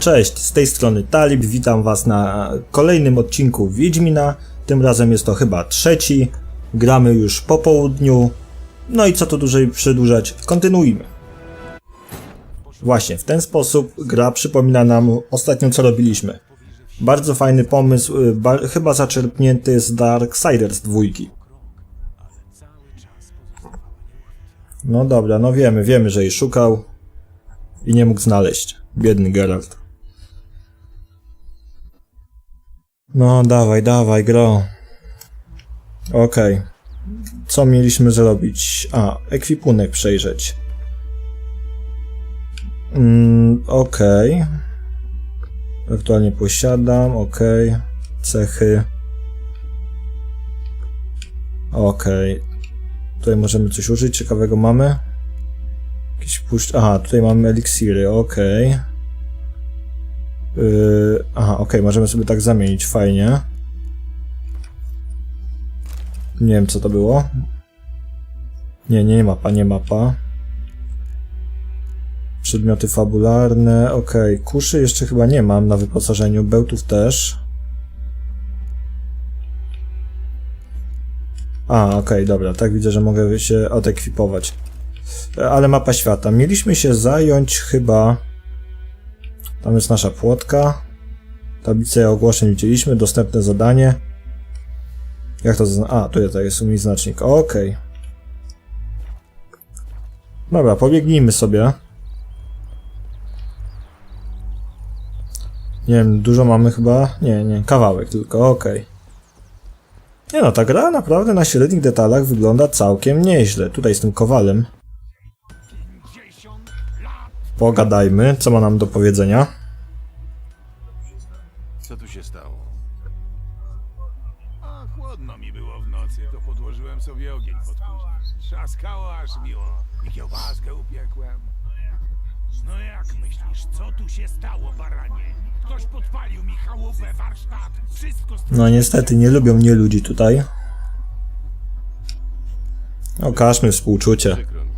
Cześć, z tej strony Talib, witam was na kolejnym odcinku Wiedźmina. Tym razem jest to chyba trzeci. Gramy już po południu. No i co tu dłużej przedłużać, kontynuujmy. Właśnie, w ten sposób gra przypomina nam ostatnio co robiliśmy. Bardzo fajny pomysł, y, ba chyba zaczerpnięty z Darksiders dwójki. No dobra, no wiemy, wiemy, że jej szukał i nie mógł znaleźć. Biedny Geralt. No, dawaj, dawaj, gro. Okej. Co mieliśmy zrobić? A, ekwipunek przejrzeć. Mm, okej. Aktualnie posiadam, okej. Cechy. Okej. Tutaj możemy coś użyć, ciekawego mamy. Jakiś puszcz... Aha, tutaj mamy eliksiry, okej. Yy, aha, okej, możemy sobie tak zamienić, fajnie. Nie wiem, co to było. Nie, nie mapa, nie mapa. Przedmioty fabularne, okej. Kuszy jeszcze chyba nie mam na wyposażeniu, bełtów też. A, okej, dobra, tak widzę, że mogę się odekwipować. E, Ale mapa świata. Mieliśmy się zająć chyba... Tam jest nasza płotka. Tablicę ogłoszeń widzieliśmy, dostępne zadanie. Jak to zazna... A, tutaj jest mi znacznik. Okej. Dobra, pobiegnijmy sobie. Nie wiem, dużo mamy chyba? Nie, nie, kawałek tylko, okej. Nie no, ta gra naprawdę na średnich detalach wygląda całkiem nieźle. Tutaj z tym kowalem. Pogadajmy, co ma nam do powiedzenia. Co tu się stało? A chłodno mi było w nocy, to podłożyłem sobie ogień pod kuźnię. Trzaskało aż miło i kiełbaskę upiekłem. No jak myślisz, co tu się stało, baranie? Ktoś podpalił mi chałupę, warsztat, wszystko No niestety, nie lubią mnie ludzi tutaj. Okażmy współczucie. Przykro mi.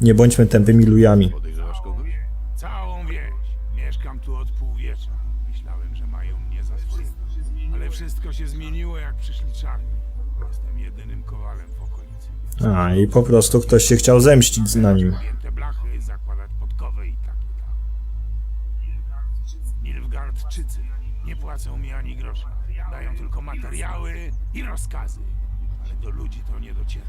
Nie bądźmy tępymi lujami. Podejrzewasz kogoś? Wszystko się zmieniło, jak przyszli czarni. Jestem jedynym kowalem w okolicy. A, i po prostu ktoś się chciał zemścić na nim. Pięte blachy, zakładać podkowy i tak dalej. Nilfgaardczycy nie płacą mi ani grosza. Dają tylko materiały i rozkazy. Ale do ludzi to nie dociera.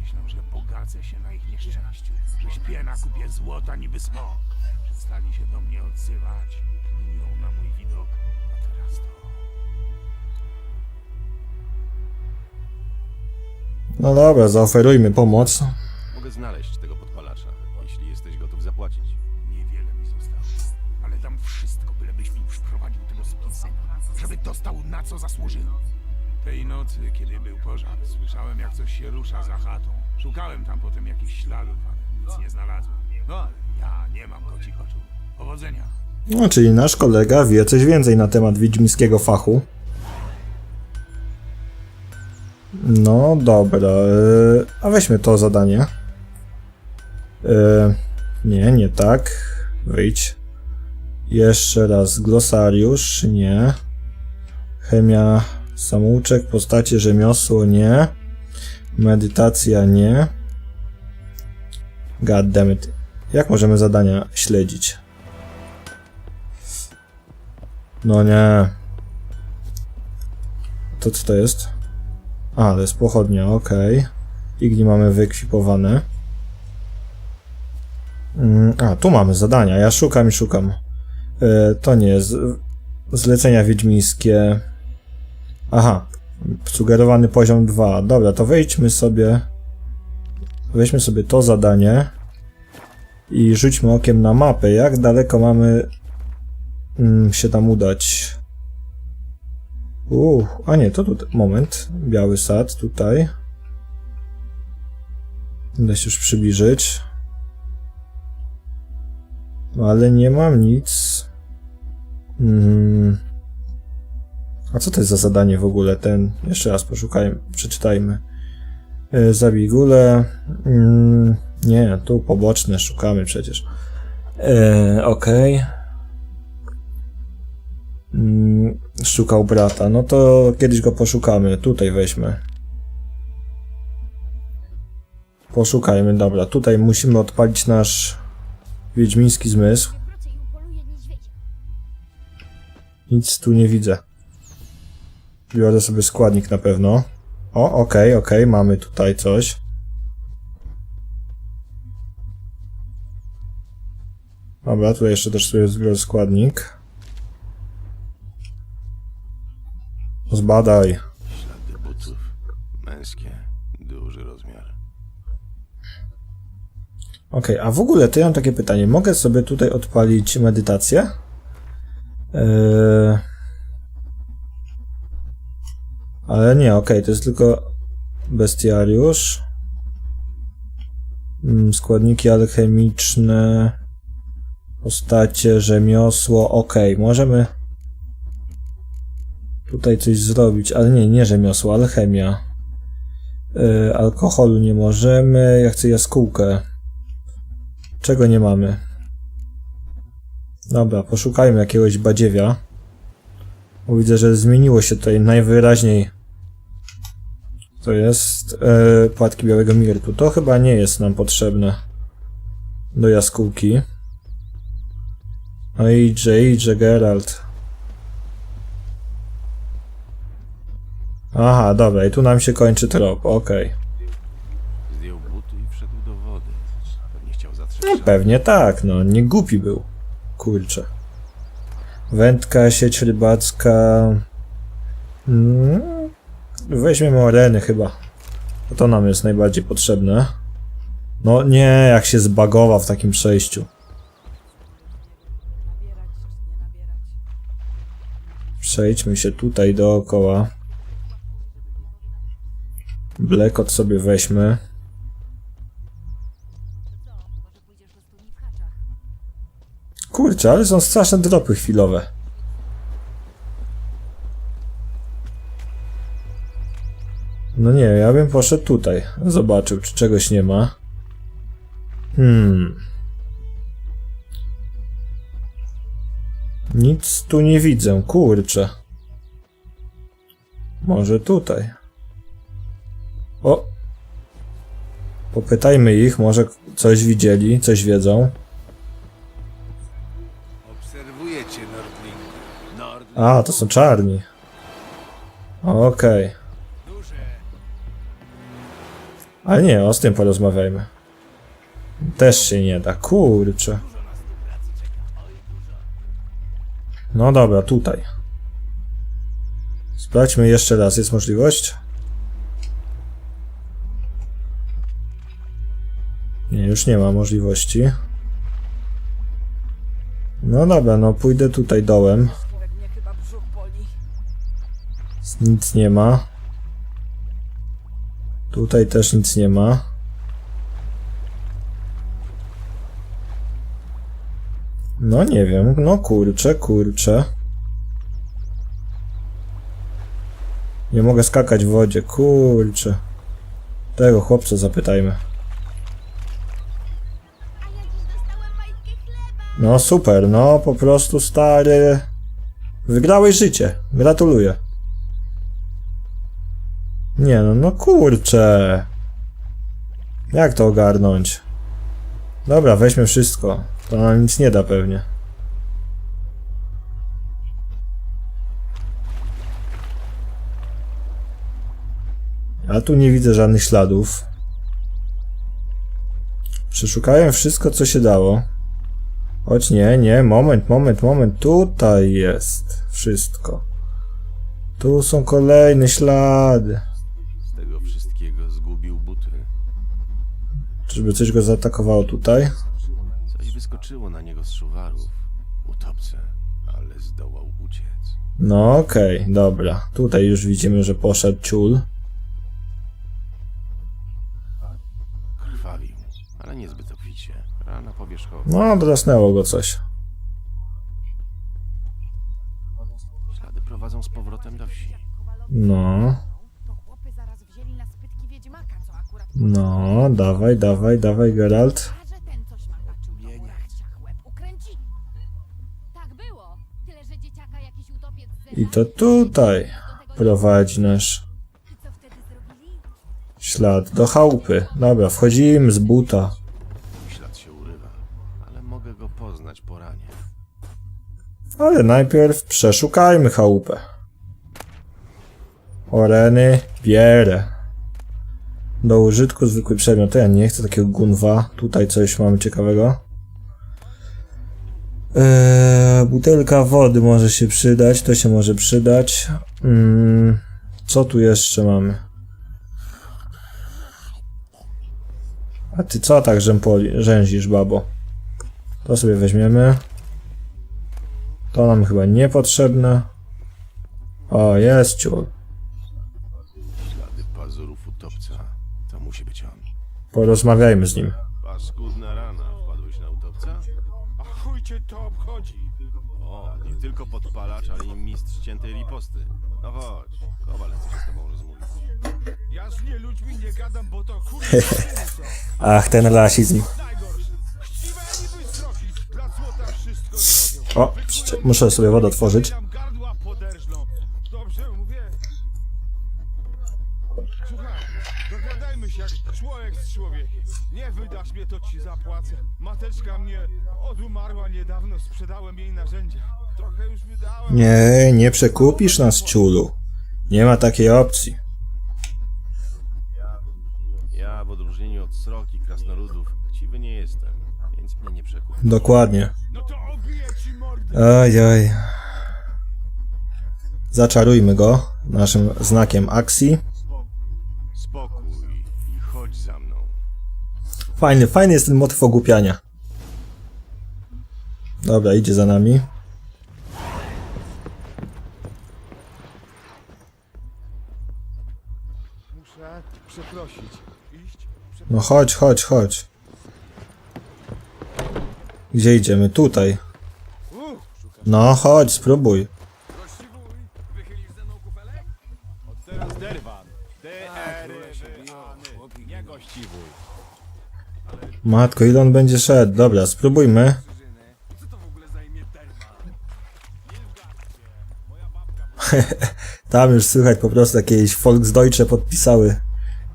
Myślą, że bogacę się na ich nieszczęściu. Że śpię na kupie złota niby smok. Przestali się do mnie odzywać. No dobra, zaoferujmy pomoc. Mogę znaleźć tego podpalacza, jeśli jesteś gotów zapłacić. Niewiele mi zostało. Ale dam wszystko, bylebyś mi przyprowadził tego sukinsyna. Żeby dostał na co zasłużył. Tej nocy, kiedy był pożar, słyszałem jak coś się rusza za chatą. Szukałem tam potem jakichś śladów, ale nic nie znalazłem. No ale ja nie mam kocich oczu. Powodzenia. No, czyli nasz kolega wie coś więcej na temat wiedźmińskiego fachu. No dobra, yy, a weźmy to zadanie. Yy, nie, nie tak. Wyjdź. Jeszcze raz glosariusz, nie. Chemia, samouczek, postacie, rzemiosło, nie. Medytacja, nie. God damn it. Jak możemy zadania śledzić? No nie. To co to jest? A, to jest pochodnia, okej. Igni mamy wyekwipowane. Mm, a, tu mamy zadania. Ja szukam i szukam. E, to nie jest. Zlecenia wiedźmińskie. Aha. Sugerowany poziom 2. Dobra, to wejdźmy sobie. Weźmy sobie to zadanie. I rzućmy okiem na mapę. Jak daleko mamy mm, się tam udać. Uuu, a nie, to tutaj, moment, biały sad tutaj. Będę się już przybliżyć. Ale nie mam nic. Mm. A co to jest za zadanie w ogóle? Ten, jeszcze raz poszukajmy, przeczytajmy. E, Zabij. Mm, nie, tu poboczne szukamy przecież. E, Okej. Szukał brata. No to kiedyś go poszukamy. Tutaj weźmy. Poszukajmy, dobra. Tutaj musimy odpalić nasz wiedźmiński zmysł. Nic tu nie widzę. Biorę sobie składnik na pewno. O, okej, okej, mamy tutaj coś. Dobra, tutaj jeszcze też sobie zbiorę składnik. Zbadaj. Ślady butów. Męskie. Duży rozmiar. Okej, a w ogóle to ja mam takie pytanie. Mogę sobie tutaj odpalić medytację? Eee... Ale nie, okej, to jest tylko bestiariusz. Mm, Składniki alchemiczne, postacie, rzemiosło, okej, możemy tutaj coś zrobić, ale nie, nie rzemiosło, alchemia. Eee, alkoholu nie możemy, ja chcę jaskółkę. Czego nie mamy? Dobra, poszukajmy jakiegoś badziewia. Bo widzę, że zmieniło się tutaj najwyraźniej. To jest e, płatki białego mirtu. To chyba nie jest nam potrzebne do jaskółki. No idzie, idzie Geralt. Aha, dobra, i tu nam się kończy trop, okej. Zdjął buty i wszedł do wody. Pewnie chciał zatrzeć No pewnie tak, no nie głupi był. Kurczę. Wędka, sieć rybacka. Mm, weźmiemy oreny chyba. Bo to nam jest najbardziej potrzebne. No nie, jak się zbagowa w takim przejściu. Przejdźmy się tutaj dookoła. Blekot sobie weźmy. Kurczę, ale są straszne dropy chwilowe. No nie, ja bym poszedł tutaj. Zobaczył, czy czegoś nie ma. Hmm. Nic tu nie widzę, kurczę. Może tutaj. O! Popytajmy ich, może coś widzieli, coś wiedzą. Obserwuję cię, Nordling. Nord A, to są czarni. Okej. Duże. Ale nie, o z tym porozmawiajmy. Też się nie da, kurczę. No dobra, tutaj. Sprawdźmy jeszcze raz, jest możliwość? Nie, już nie ma możliwości. No dobra, no pójdę tutaj dołem. Nic nie ma. Tutaj też nic nie ma. No nie wiem, no kurczę, kurczę. Nie mogę skakać w wodzie, kurczę. Tego chłopca zapytajmy. No super, no po prostu stary. Wygrałeś życie. Gratuluję. Nie no, no kurczę. Jak to ogarnąć? Dobra, weźmy wszystko. To nam nic nie da pewnie. Ja tu nie widzę żadnych śladów. Przeszukałem wszystko, co się dało. Choć nie, nie, moment, moment, moment. Tutaj jest wszystko. Tu są kolejne ślady. z tego wszystkiego zgubił buty. Czyżby coś go zaatakowało tutaj? Coś wyskoczyło na niego z szuwarów. Utopce, ale zdołał uciec. No okej, dobra. Tutaj już widzimy, że poszedł ciul. Rana powierzchowna. No, drasnęło go coś. Ślady prowadzą z powrotem do wsi. No, no, dawaj, dawaj, dawaj, Geralt. A że ten coś mataczył, to mu rachciach łeb ukręcili. Tak było. Tyle, że dzieciaka jakiś utopiec z I to tutaj prowadzi nasz I co wtedy zrobili? ślad do chałupy. Dobra, wchodzimy z buta. Mogę go poznać po ranie. Ale najpierw przeszukajmy chałupę. Oreny, bierę. Do użytku zwykły przedmiot. Ja nie chcę takiego gunwa. Tutaj coś mamy ciekawego. Eee, butelka wody może się przydać. To się może przydać. Mm, co tu jeszcze mamy? A ty co tak rzępoli, rzęzisz, babo? To sobie weźmiemy. To nam chyba niepotrzebne. O, jest ciul. Ślady pazurów utopca. To musi być on. Porozmawiajmy z nim. Paskudna rana. Wpadłeś na utopca? A chuj cię to obchodzi. O, nie tylko podpalacz, ale i mistrz ciętej riposty. No chodź, Kowal chce się z tobą rozmówić. Ja z nie ludźmi nie gadam, bo to są. Ach, ten rasizm. O, muszę sobie wodę otworzyć. Nam gardła poderżną. Dobrze mówię. Słuchaj, dogadajmy się jak człowiek z człowiekiem. Nie wydasz mnie, to ci zapłacę. Mateczka mnie odumarła niedawno, sprzedałem jej narzędzia. Trochę już wydałem. Nie, nie przekupisz nas, ciulu. Nie ma takiej opcji. Ja w odróżnieniu od sroki krasnoludów chciwy nie jestem, więc mnie nie przekup. Dokładnie. No to obiję ci mordę. Oj, oj. Zaczarujmy go naszym znakiem akcji. Spokój i chodź za mną. Fajny, fajny jest ten motyw ogłupiania. Dobra, idzie za nami. Muszę przeprosić. Iść? No chodź, chodź, chodź. Gdzie idziemy? Tutaj. No chodź, spróbuj. Matko, ile on będzie szedł? Dobra, spróbujmy. Tam już słychać po prostu jakieś Volksdeutsche podpisały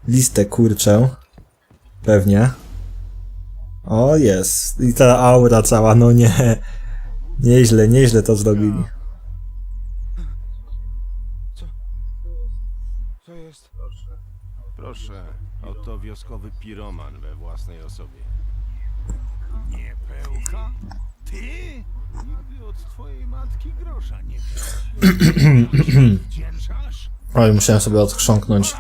listę kurczę. Pewnie. O, jest. I ta aura cała, no nie. Nieźle, nieźle to zrobili. Co jest? Proszę, oto wioskowy piroman we własnej osobie. Nie pełka? Ty? Nigdy od twojej matki grosza nie wziąłeś. Wdzięczasz? Oj, musiałem sobie odchrząknąć.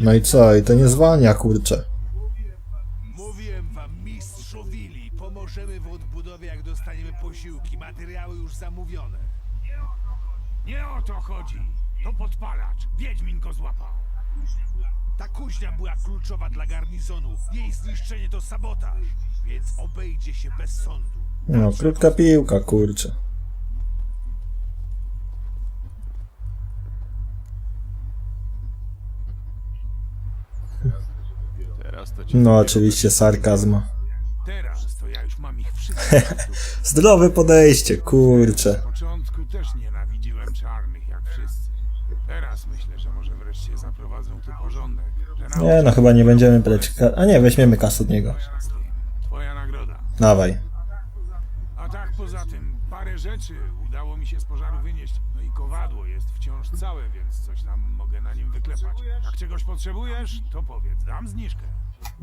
No i co? I to nie zwalnia, kurczę. Mówiłem wam, mistrzu Willi, pomożemy w odbudowie, jak dostaniemy posiłki. Materiały już zamówione. Nie o to chodzi. To podpalacz. Wiedźmin go złapał. Ta kuźnia była kluczowa dla garnizonu. Jej zniszczenie to sabotaż, więc obejdzie się bez sądu. No, krótka piłka, kurczę. Teraz to cię No, oczywiście sarkazm. Teraz to ja już mam ich wszystkich. Zdrowe podejście, kurczę. Na początku też nienawidziłem czarnych, jak wszyscy. Teraz myślę, że może wreszcie zaprowadzą tu porządek. Że Nie, no chyba nie będziemy brać ka- A nie, weźmiemy kasę od niego. nauczą z tym. Twoja nagroda. Dawaj. A tak poza tym, parę rzeczy udało mi się z pożaru wynieść. Kowadło jest wciąż całe, więc coś tam mogę na nim wyklepać. Jak czegoś potrzebujesz, to powiedz, dam zniżkę.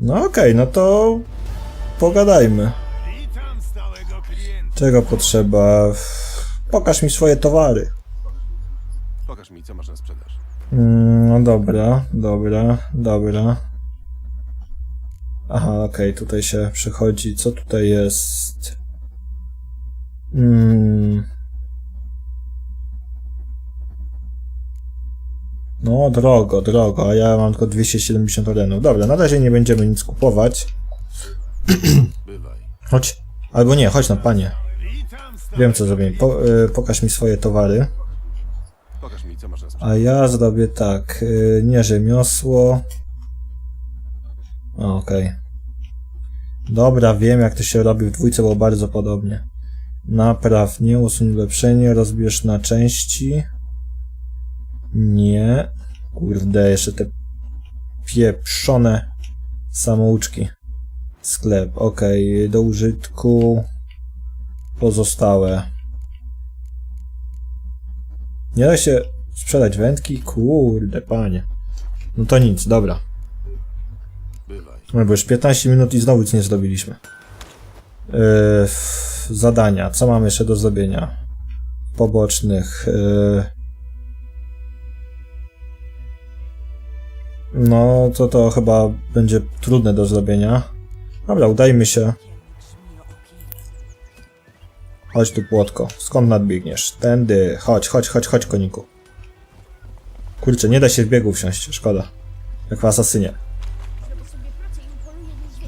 No okej, no to pogadajmy. Witam stałego klienta. Czego potrzeba? Pokaż mi swoje towary. Pokaż mi, co masz na sprzedaż. Mm, No dobra, dobra, dobra. Aha, okej, tutaj się przychodzi. Co tutaj jest? Mm. No, drogo, drogo, a ja mam tylko 270 orenów. Dobra, na razie nie będziemy nic kupować. Chodź. Albo nie, chodź na panie. Wiem co zrobimy. Po, y, pokaż mi swoje towary. A ja zrobię tak. y, Nie rzemiosło. Okej. Dobra, wiem jak to się robi, w dwójce było bardzo podobnie. Napraw, nie, usuń ulepszenie, rozbierz na części. Nie. Kurde, jeszcze te pieprzone samouczki. Sklep, okej, do użytku. Pozostałe. Nie da się sprzedać wędki? Kurde, panie. No to nic, dobra. No bo już 15 minut i znowu nic nie zrobiliśmy. Yy, zadania. Co mamy jeszcze do zrobienia? Pobocznych. Yy. No, to to chyba będzie trudne do zrobienia. Dobra, udajmy się. Chodź tu, płotko. Skąd nadbiegniesz? Tędy. Chodź, chodź, chodź, chodź, koniku. Kurczę, nie da się w biegu wsiąść. Szkoda. Jak w asasynie.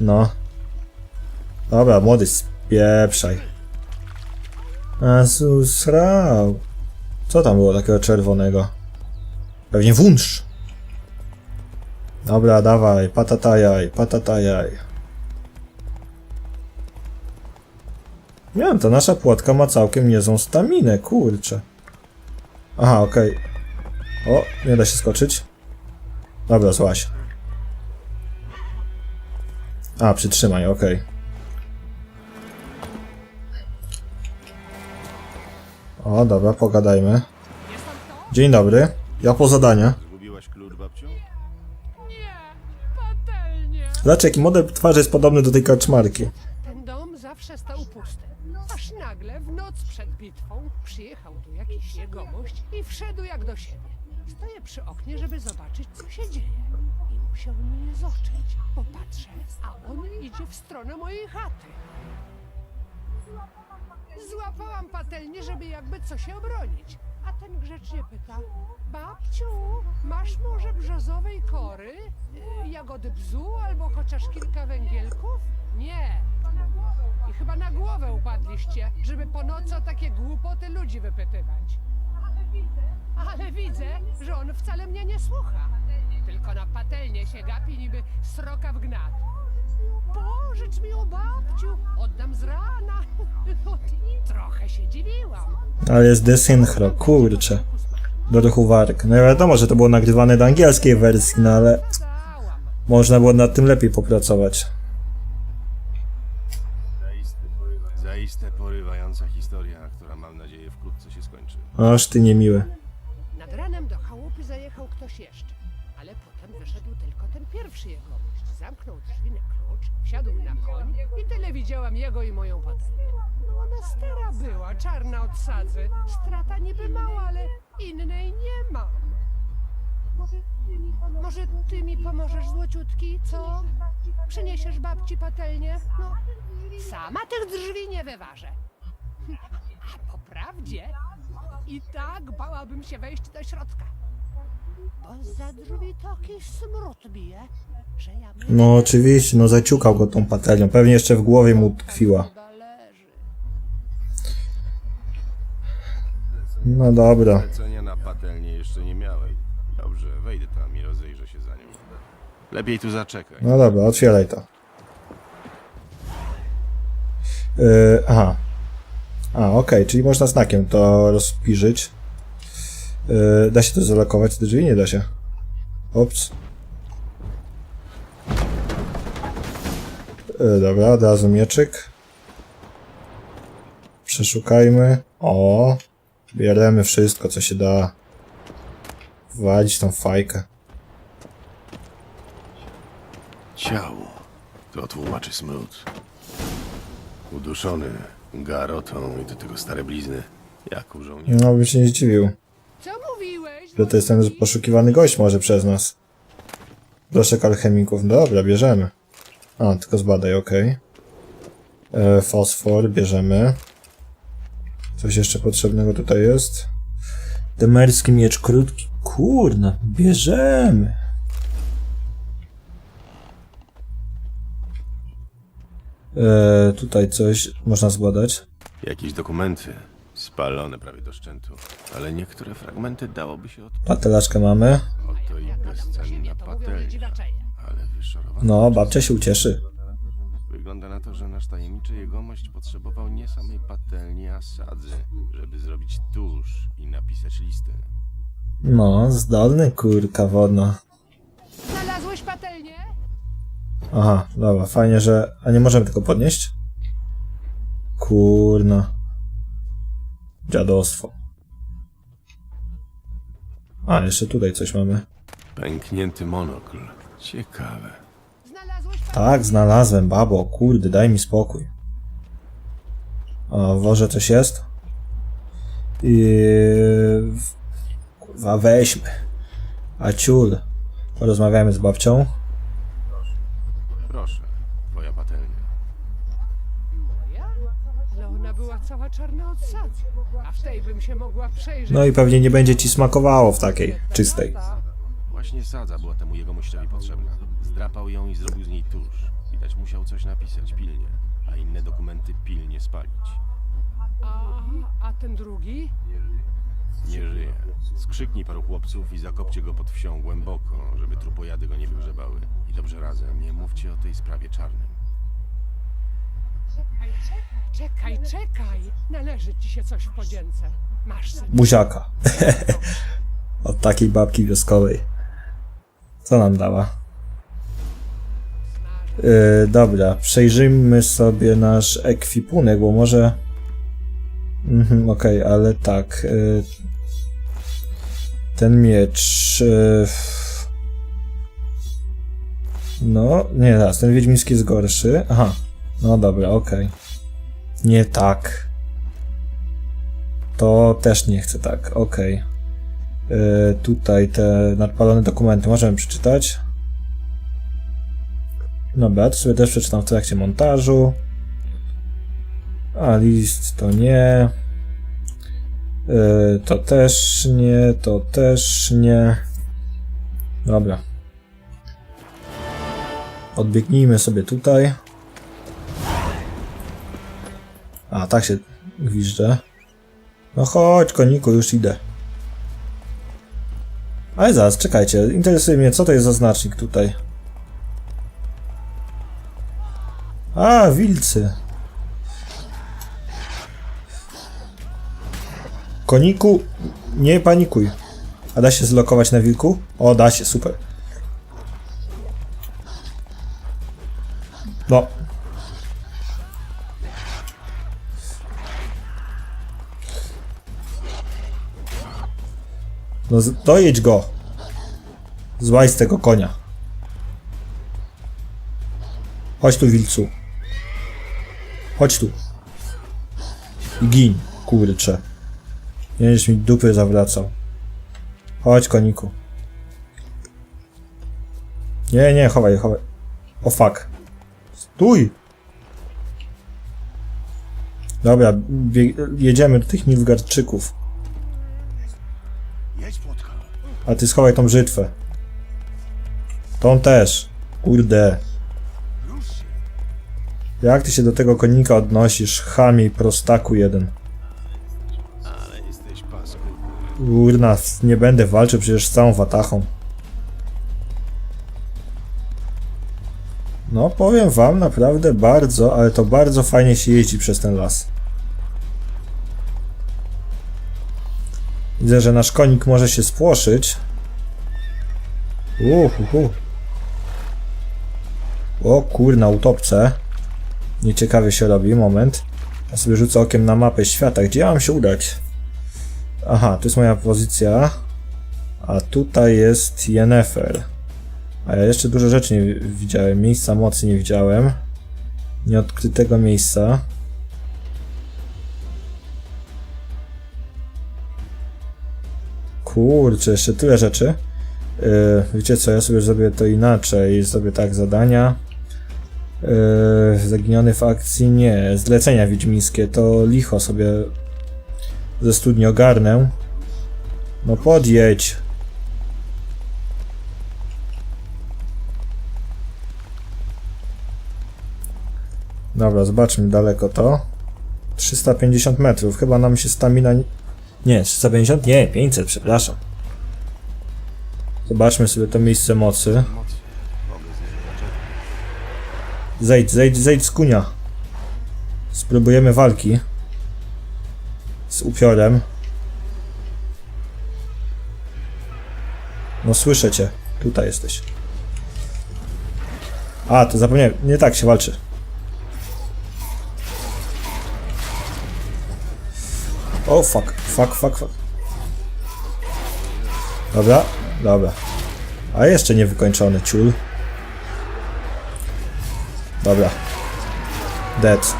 No. Dobra, młody, spieprzaj. Asus rał. Co tam było takiego czerwonego? Pewnie wunsz. Dobra, dawaj, patatajaj, patatajaj. Nie ta nasza płotka ma całkiem niezłą staminę, kurczę. Aha, okej. O, nie da się skoczyć. Dobra, złaś. A, przytrzymaj, okej. O, dobra, pogadajmy. Dzień dobry. Ja po zadania. Zobacz, jaki model twarzy jest podobny do tej kaczmarki. Ten dom zawsze stał pusty. Aż nagle w noc przed bitwą przyjechał tu jakiś jegomość i wszedł jak do siebie. Stoję przy oknie, żeby zobaczyć, co się dzieje. I musiał mnie zoczyć. Popatrzę, a on idzie w stronę mojej chaty. Złapałam patelnię, żeby jakby co się obronić. A ten grzecznie pyta, babciu, masz może brzozowej kory, jagody bzu albo chociaż kilka węgielków? Nie. I chyba na głowę upadliście, żeby po nocy o takie głupoty ludzi wypytywać. Ale widzę, że on wcale mnie nie słucha. Tylko na patelnię się gapi niby sroka w gnat. Pożycz mi ją, babciu, oddam z rana. Trochę się dziwiłam. Ale jest desynchro, kurczę. Do ruchu warg. No wiadomo, że to było nagrywane do angielskiej wersji, no ale można było nad tym lepiej popracować. Zaiste porywająca historia, która mam nadzieję wkrótce się skończy. Aż ty niemiły. Sadzy. Strata niby mała, ale innej nie mam. Może ty mi pomożesz, złociutki, co? Przyniesiesz babci patelnię? No, sama tych drzwi nie wyważę. A po prawdzie, i tak bałabym się wejść do środka. Bo za drzwi taki smród bije, że ja No oczywiście, no zaciukał go tą patelnią. Pewnie jeszcze w głowie mu tkwiła. No dobra. Lecenia na patelnię jeszcze nie miałem. Dobrze, wejdę tam i rozejrzę się za nią. Lepiej tu zaczekaj. No dobra, otwieraj to. Yy, aha. A, okej, czyli można znakiem to rozpiżyć. Yy, da się to zalokować te drzwi? Nie da się. Ops. Yy, dobra, od razu mieczyk. Przeszukajmy. O! Bierzemy wszystko, co się da. Walić tą fajkę. Ciało. To tłumaczy smród. Uduszony garotą i do tego stare blizny. Jak u żołnierza. No bym się nie zdziwił. Co mówiłeś? Że to jest ten poszukiwany gość może przez nas. Proszek alchemików. Dobra, bierzemy. A, tylko zbadaj, okej. E, Fosfor bierzemy. Coś jeszcze potrzebnego tutaj jest? Demerski miecz krótki. Kurna, bierzemy. E, tutaj coś można zbadać. Jakieś dokumenty. Spalone prawie do szczętu. Ale niektóre fragmenty dałoby się od... Patelaczkę mamy. Oto i bezcenna patelnia. Ale wyszorowana. No, babcia się ucieszy. Wygląda na to, że nasz tajemniczy jegomość potrzebował nie samej patelni, a sadzy, żeby zrobić tusz i napisać listę. No, zdolny kurka wodna. Znalazłeś patelnię? Aha, dobra, fajnie, że... A nie możemy tego podnieść? Kurna. Dziadostwo. A, jeszcze tutaj coś mamy. Pęknięty monokl. Ciekawe. Tak, znalazłem, babo, kurde, daj mi spokój. O, w worze coś jest? I... Kurwa, weźmy. A ciul. Porozmawiamy z babcią. Proszę, twoja patelnia. Moja? Ale ona była cała czarna od sadzy. A w tej bym się mogła przejrzeć. No i pewnie nie będzie ci smakowało w takiej czystej. Właśnie sadza była temu jegomościowi potrzebna. Zdrapał ją i zrobił z niej tusz. Widać musiał coś napisać pilnie, a inne dokumenty pilnie spalić. A, a ten drugi? Nie żyje. Skrzyknij paru chłopców i zakopcie go pod wsią głęboko, żeby trupojady go nie wygrzebały. I dobrze razem, nie mówcie o tej sprawie czarnym. Czekaj, czekaj! Należy ci się coś w podzięce. Masz syn. Buziaka. Od takiej babki wioskowej. Co nam dała? Yy, dobra, przejrzyjmy sobie nasz ekwipunek, bo może... Mhm, okej, ale tak... Yy, ten miecz... Yy, no, nie raz, ten wiedźmiński jest gorszy. Aha, no dobra, okej. Nie tak. To też nie chcę tak, okej. Yy, tutaj te nadpalone dokumenty możemy przeczytać. Dobra, to sobie też przeczytam w trakcie montażu. A list to nie. Yy, to też nie, to też nie. Dobra. Odbiegnijmy sobie tutaj. A, tak się gwiżdżę. No chodź, koniku, już idę. Ale zaraz, czekajcie, interesuje mnie, co to jest za znacznik tutaj. A, wilcy. Koniku, nie panikuj. A da się zlokować na wilku? O, da się, super. No. No, dojedź go. Złaj z tego konia. Chodź tu, wilcu. Chodź tu. I gin, kurcze. Nie będziesz mi dupy zawracał. Chodź, koniku. Nie, nie, chowaj, chowaj. O fuck. Stój! Dobra, jedziemy do tych Nilfgaardczyków. A ty schowaj tą brzytwę. Tą też. Kurde. Jak ty się do tego konika odnosisz, chamie i prostaku jeden? Ale jesteś paskudny. Urna, nie będę walczył przecież z całą watachą. No, powiem wam naprawdę bardzo, ale to bardzo fajnie się jeździ przez ten las. Widzę, że nasz konik może się spłoszyć. Uhuhu. O kurna, utopce. Nieciekawie się robi, moment. Ja sobie rzucę okiem na mapę świata. Gdzie ja mam się udać? Aha, to jest moja pozycja. A tutaj jest Yennefer. A ja jeszcze dużo rzeczy nie wi- widziałem. Miejsca mocy nie widziałem. Nieodkrytego miejsca. Kurczę, jeszcze tyle rzeczy. Yy, wiecie co, ja sobie zrobię to inaczej. Zrobię tak zadania. Yy, zaginiony w akcji? Nie. Zlecenia wiedźmińskie to licho sobie ze studni ogarnę. No podjedź. Dobra, zobaczmy daleko to. 350 metrów. Chyba nam się stamina... nie- Nie, 350? Nie, 500, przepraszam. Zobaczmy sobie to miejsce mocy. Zejdź, zejdź, zejdź z kunia. Spróbujemy walki. Z upiorem. No słyszę cię. Tutaj jesteś. A, to zapomniałem. Nie tak się walczy. O, fuck, fuck, fuck, fuck. Dobra, dobra. A jeszcze nie wykończony, ciul. Dobra. Dead.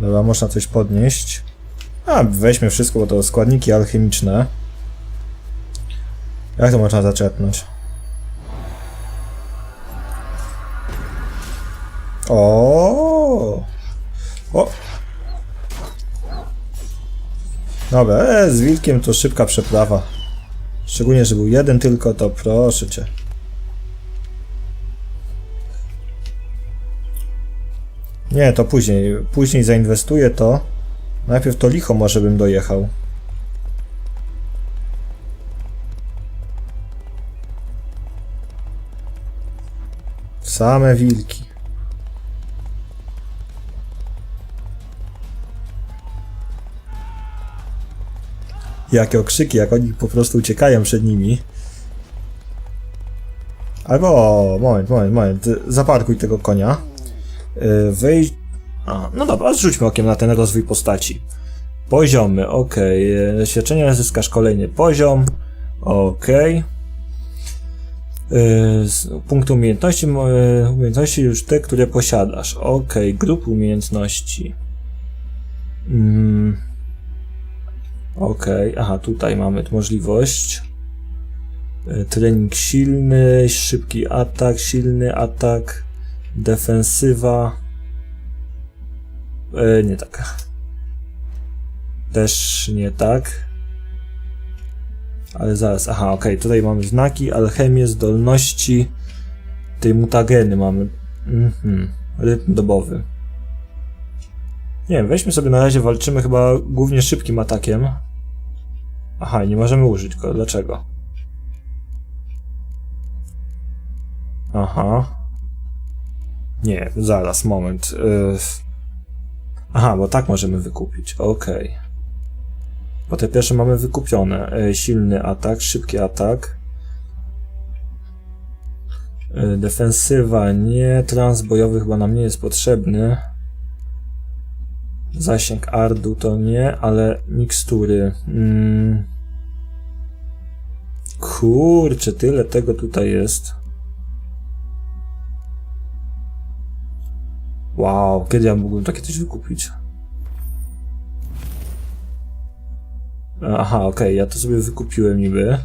Dobra, można coś podnieść. A, weźmy wszystko, bo to składniki alchemiczne. Jak to można zaczerpnąć? O, o. Dobra, e, z wilkiem to szybka przeprawa. Szczególnie, że był jeden tylko, to proszę cię. Nie, to później. Później zainwestuję to. Najpierw to licho może bym dojechał. Same wilki. Jakie okrzyki, jak oni po prostu uciekają przed nimi. Albo, o, moment, moment, moment, zaparkuj tego konia. Yy, Wyjść... A, no dobra, zrzućmy okiem na ten rozwój postaci. Poziomy, ok. Doświadczenia zyskasz kolejny poziom. Ok. Yy, Punkt umiejętności, yy, umiejętności już te, które posiadasz. Ok, grup umiejętności. Mm. Ok, aha, tutaj mamy możliwość. Y, Trening silny, szybki atak, silny atak, defensywa. E, nie tak. Też nie tak. Ale zaraz, aha, okej, tutaj mamy znaki, alchemię, zdolności, tej mutageny mamy. Mhm, rytm dobowy. Nie wiem, weźmy sobie na razie, walczymy chyba głównie szybkim atakiem. Aha, nie możemy użyć go, dlaczego? Aha. Nie, zaraz, moment. Yy... Aha, bo tak możemy wykupić, okej. Bo te pierwsze mamy wykupione. Yy, silny atak, szybki atak. Yy, defensywa nie, trans bojowy chyba nam nie jest potrzebny. Zasięg ardu to nie, ale mikstury. Mm. Kurczę, tyle tego tutaj jest. Wow, kiedy ja mógłbym takie coś wykupić? Aha, okej, ja to sobie wykupiłem niby.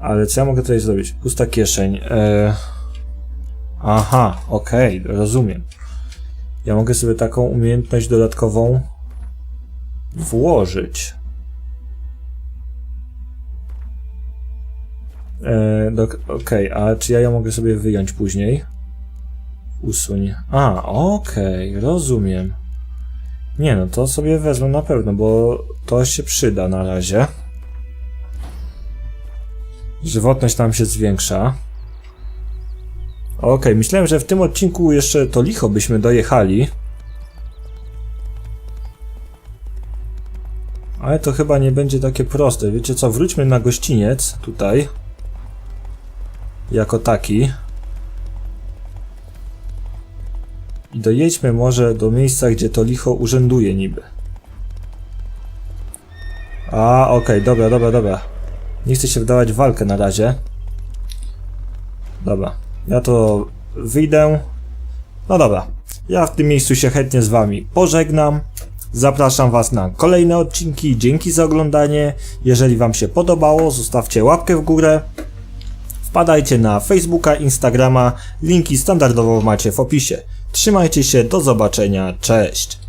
Ale co ja mogę tutaj zrobić? Pusta kieszeń. E... Aha, okej, rozumiem. Ja mogę sobie taką umiejętność dodatkową włożyć. E, dok- Okej, a czy ja ją mogę sobie wyjąć później? Usuń. A, okej, rozumiem. Nie no, to sobie wezmę na pewno, bo to się przyda na razie. Żywotność nam się zwiększa. Okej, myślałem, że w tym odcinku jeszcze to licho byśmy dojechali. Ale to chyba nie będzie takie proste. Wiecie co, wróćmy na gościniec tutaj. Jako taki. I dojedźmy może do miejsca, gdzie to licho urzęduje niby. A, okej, dobra, dobra, dobra. Nie chcę się wdawać w walkę na razie. Dobra, ja to wyjdę. No dobra, ja w tym miejscu się chętnie z wami pożegnam. Zapraszam was na kolejne odcinki. Dzięki za oglądanie. Jeżeli wam się podobało, zostawcie łapkę w górę. Wpadajcie na Facebooka, Instagrama. Linki standardowo macie w opisie. Trzymajcie się, do zobaczenia, cześć!